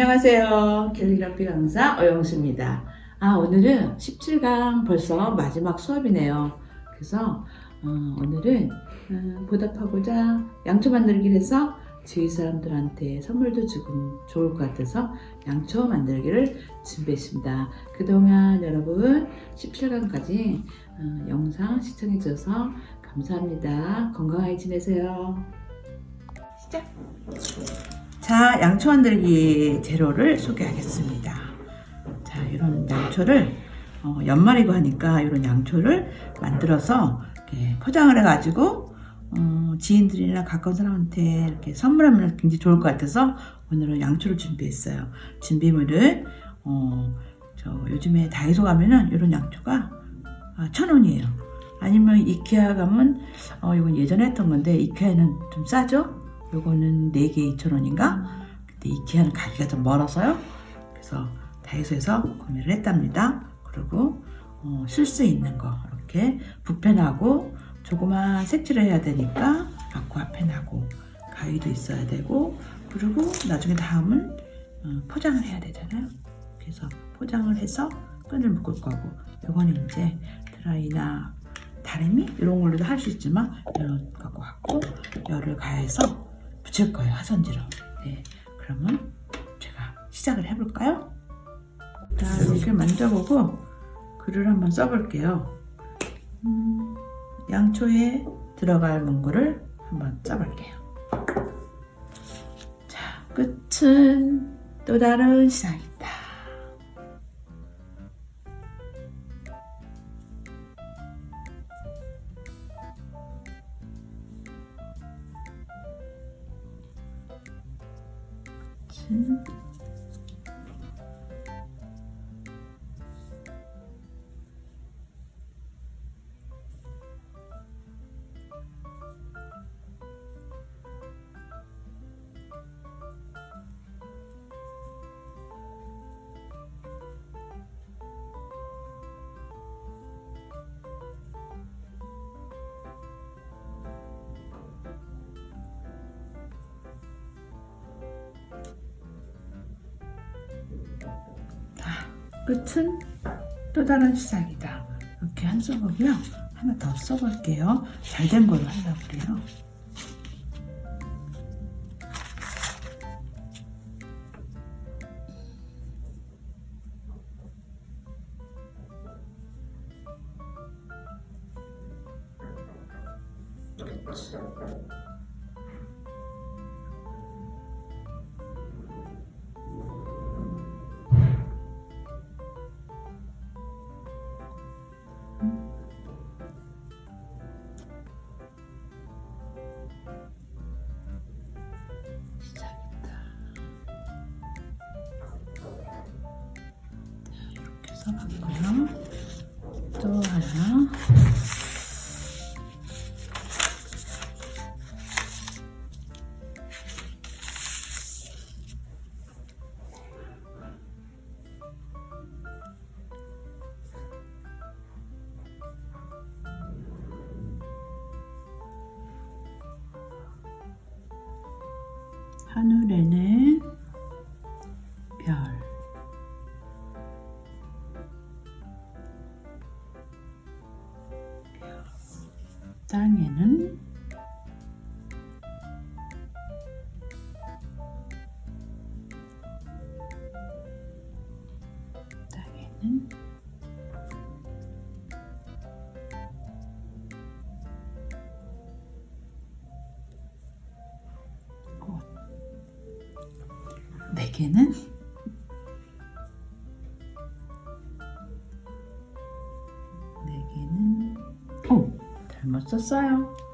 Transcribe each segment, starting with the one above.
안녕하세요. 캘리그라피 강사 어영수입니다. 아, 오늘은 17강 벌써 마지막 수업이네요. 그래서 어, 오늘은 음, 보답하고자 양초 만들기를 해서 주위 사람들한테 선물도 주고 좋을 것 같아서 양초 만들기를 준비했습니다. 그동안 여러분 17강까지 어, 영상 시청해 주셔서 감사합니다. 건강하게 지내세요. 시작! 자, 양초 만들기 재료를 소개하겠습니다. 자, 이런 양초를 어, 연말이고 하니까 이런 양초를 만들어서 포장을 해가지고 어, 지인들이나 가까운 사람한테 이렇게 선물하면 굉장히 좋을 것 같아서 오늘은 양초를 준비했어요. 준비물은 어, 저 요즘에 다이소 가면은 이런 양초가 아, 천 원이에요. 아니면 이케아 가면 어, 이건 예전에 했던 건데 이케아는 좀 싸죠? 요거는 4개 2,000원인가? 근데 이케아는 가기가 좀 멀어서요. 그래서 다이소에서 구매를 했답니다. 그리고 어, 쓸수 있는 거 이렇게 붓펜하고 조그만 색칠을 해야 되니까 아쿠아펜하고 가위도 있어야 되고 그리고 나중에 다음은 어, 포장을 해야 되잖아요. 그래서 포장을 해서 끈을 묶을 거고 요거는 이제 드라이나 다리미 이런 걸로도 할 수 있지만 이런 거 갖고 열을 가해서 붙일 거예요 화선지로. 네 그러면 제가 시작을 해볼까요? 자 이렇게 만져보고 글을 한번 써볼게요. 음, 양초에 들어갈 문구를 한번 써볼게요. 자 끝은 또 다른 시작이다 끝 끝은 또 다른 시작이다. 이렇게 한 써보고요. 하나 더 써볼게요. 잘 된 걸로 하려고 그래요. 써봤고요. 또 하나. 땅에는 썼어요.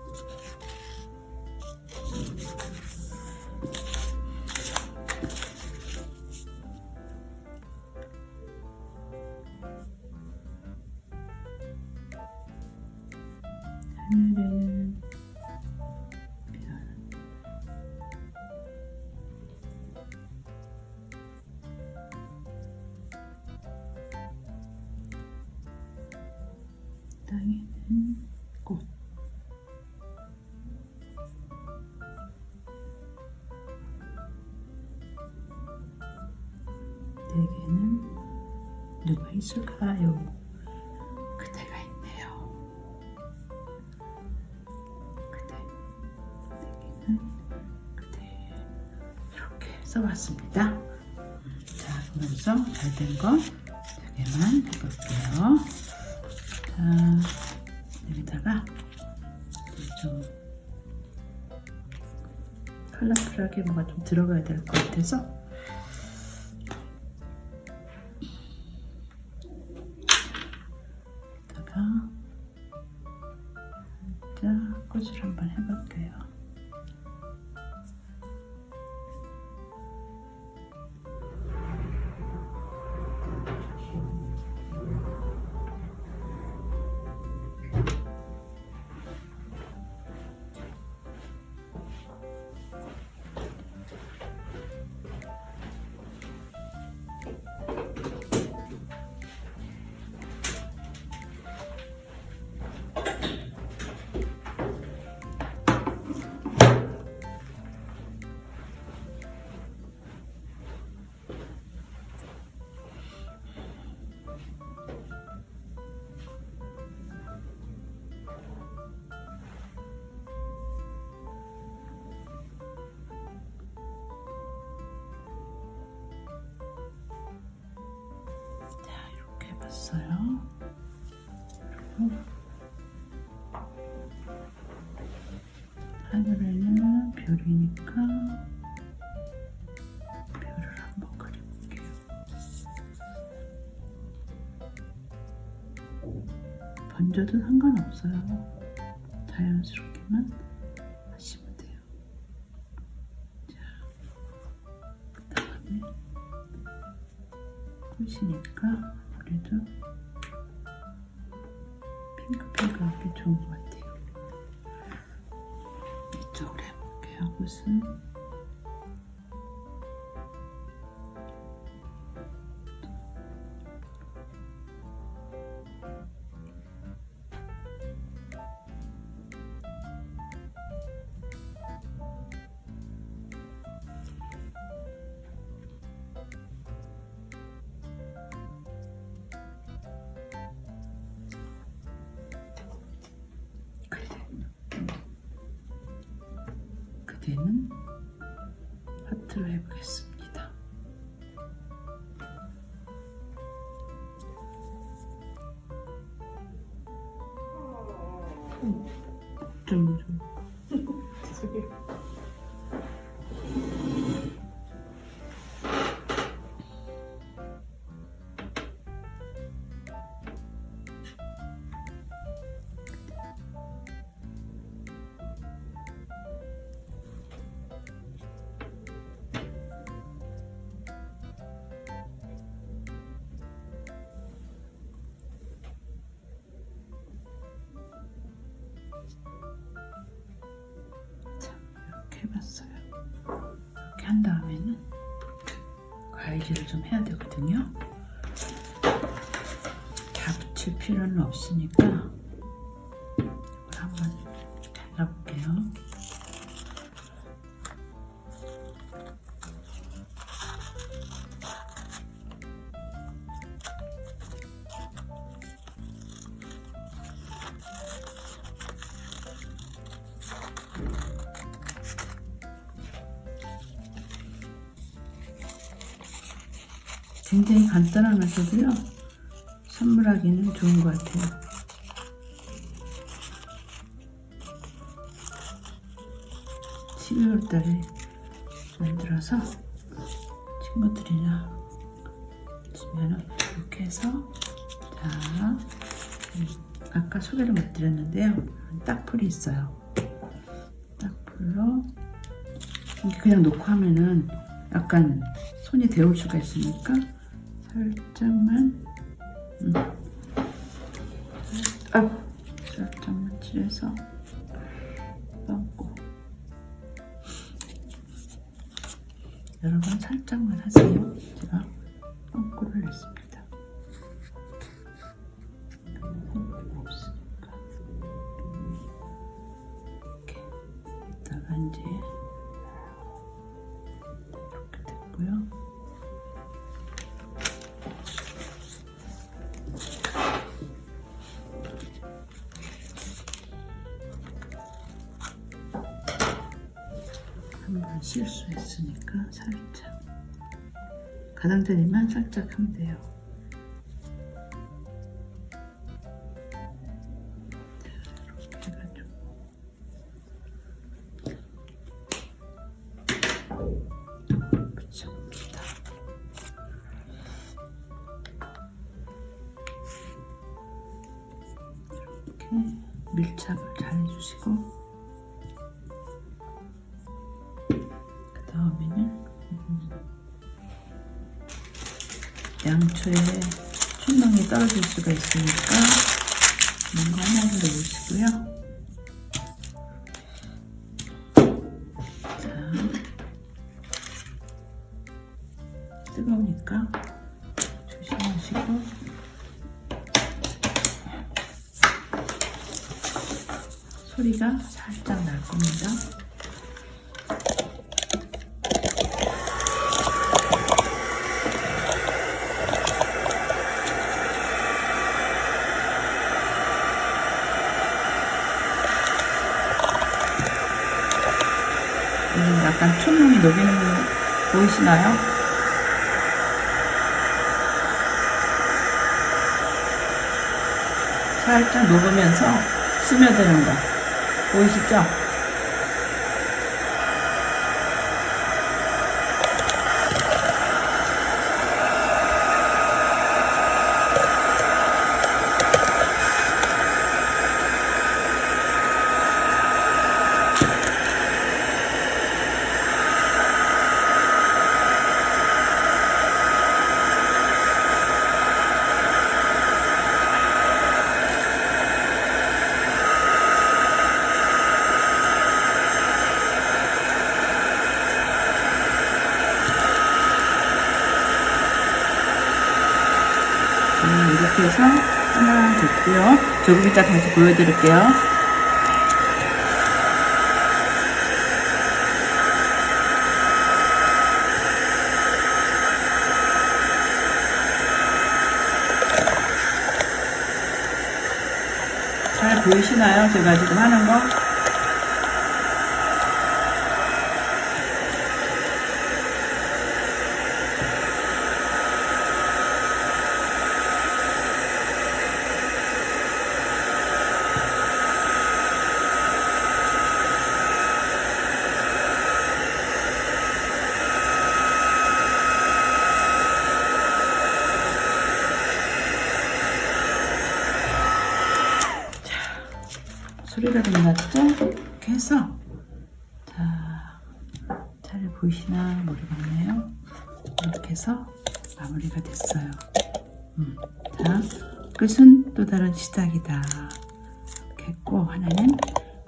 있을까요? 그대가 있네요. 그대, 그대에게는 그대 이렇게 써봤습니다. 자, 그러면서 잘된거두 개만 해볼게요. 자, 여기다가 좀 컬러풀하게 뭐가 좀 들어가야 될 것 같아서 그리고 하늘에는 별이니까 별을 한번 그려볼게요. 번져도 상관없어요. 자연스럽게만 하트로 해보겠습니다. 좀, 좀. 좀 해야 되거든요. 다 붙일 필요는 없으니까 굉장히 간단하면서도요 선물하기는 좋은 것 같아요. 십이월 달에 만들어서 친구들이나 주면은 이렇게 해서 자 음, 아까 소개를 못 드렸는데요 딱풀이 있어요. 딱풀로 이렇게 그냥 놓고 하면은 약간 손이 데울 수가 있으니까 살짝만 음. 아, 살짝만 칠해서 빵꾸 여러분 살짝만 하세요. 제가 빵꾸를 냈습니다 실수했으니까 살짝 가장자리만 살짝 하면 돼요. 자, 이렇게 해가지고. 이렇게 밀착을 잘 해주시고 양초에 춘망이 떨어질 수가 있으니까 뭔가 하나를 넣으시고요. 자, 뜨거우니까 조심하시고 소리가 살짝 날 겁니다. 음, 약간 촌놈이 녹이는 거 보이시나요? 살짝 녹으면서 스며드는 거 보이시죠? 음, 이렇게 해서 하나 됐고요. 조금 이따 다시 보여드릴게요. 잘 보이시나요? 제가 지금 하는 거? 좀 났죠? 이렇게 해서 자, 잘 보이시나 모르겠네요. 이렇게 해서 마무리가 됐어요. 음, 자, 끝은 또 다른 시작이다. 이렇게 했고 하나는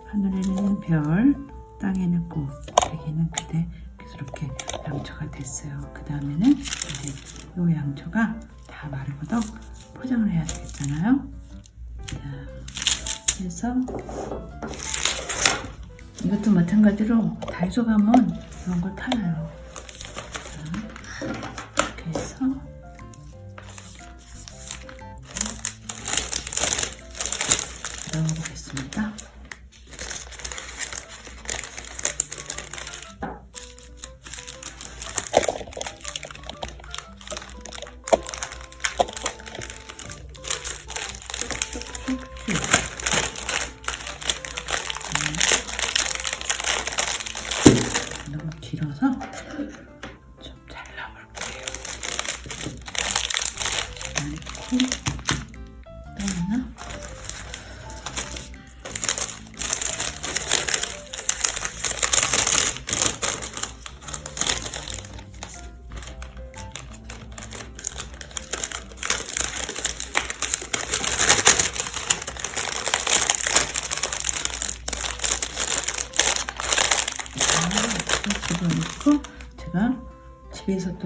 하늘에는 별, 땅에는 꽃, 대기는 그대. 그래서 이렇게 양초가 됐어요. 그 다음에는 이제 이 양초가 다 마르고도 포장을 해야 되겠잖아요. 자, 그래서 이것도 마찬가지로 다이소 가면 이런 걸 팔아요. 자, 너무 길어서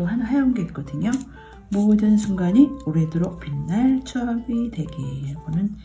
또 하나 해온 게 있거든요. 모든 순간이 오래도록 빛날 추억이 되게 이거는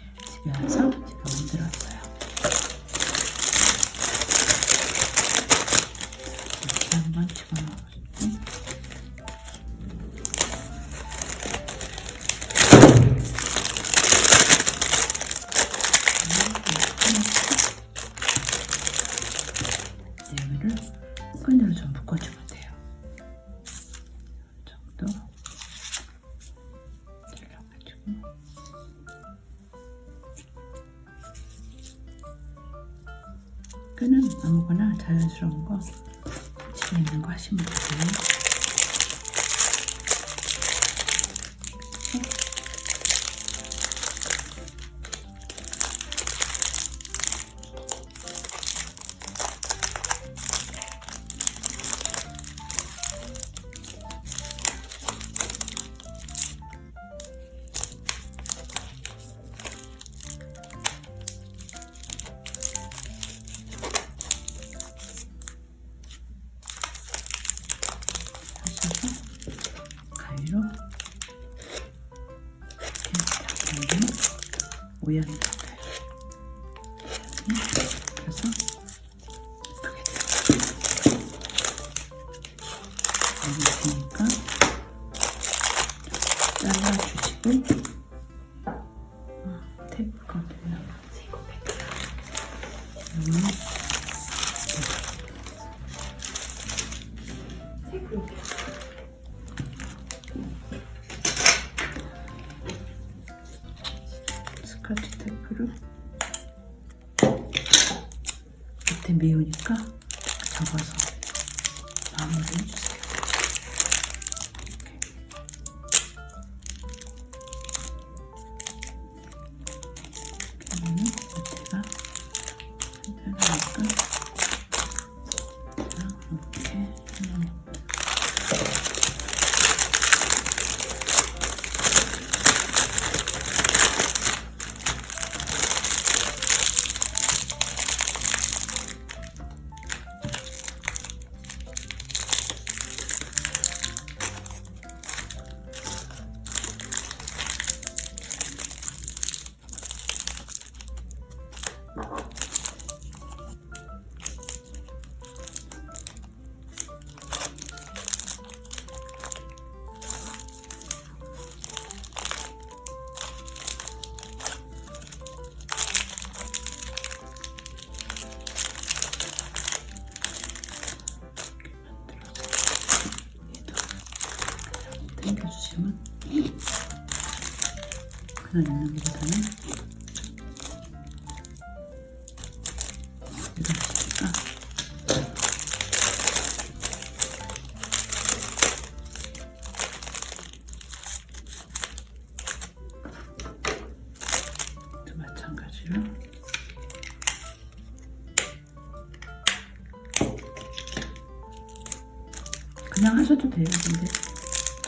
그냥 하셔도 돼요. 근데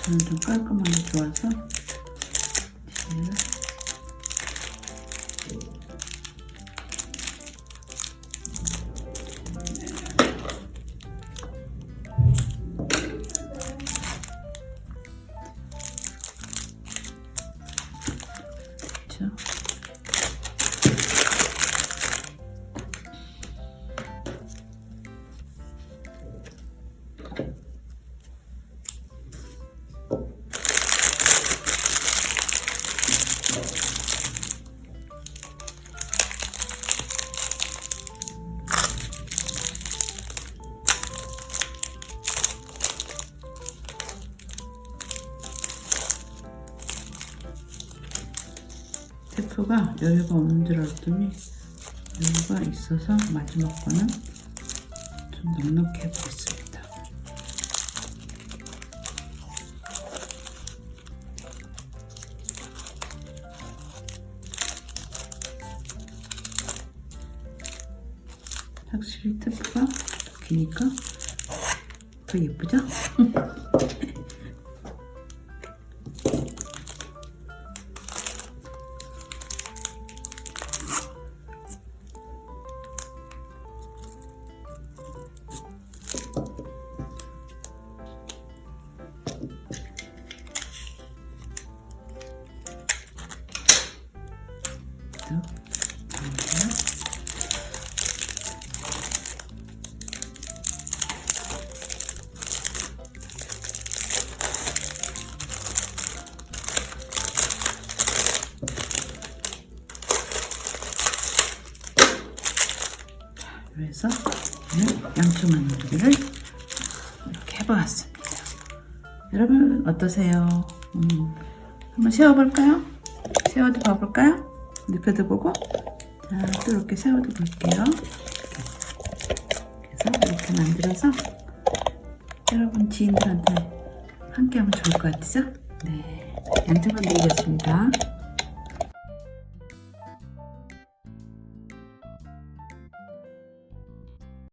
저는 좀 깔끔한 게 좋아서. 실 테프가 여유가 없는 줄 알았더니 여유가 있어서 마지막 거는 좀 넉넉해 보겠습니다. 확실히 테프가 더 기니까 더 예쁘죠? 그래서 오늘 양초 만들기를 이렇게 해보았습니다. 여러분 어떠세요? 음, 한번 세워볼까요? 세워도 봐볼까요? 눕혀도 보고 자, 또 이렇게 세워도 볼게요. 그래서 이렇게 만들어서 여러분 지인들한테 함께 하면 좋을 것 같죠? 네, 양초 만들겠습니다.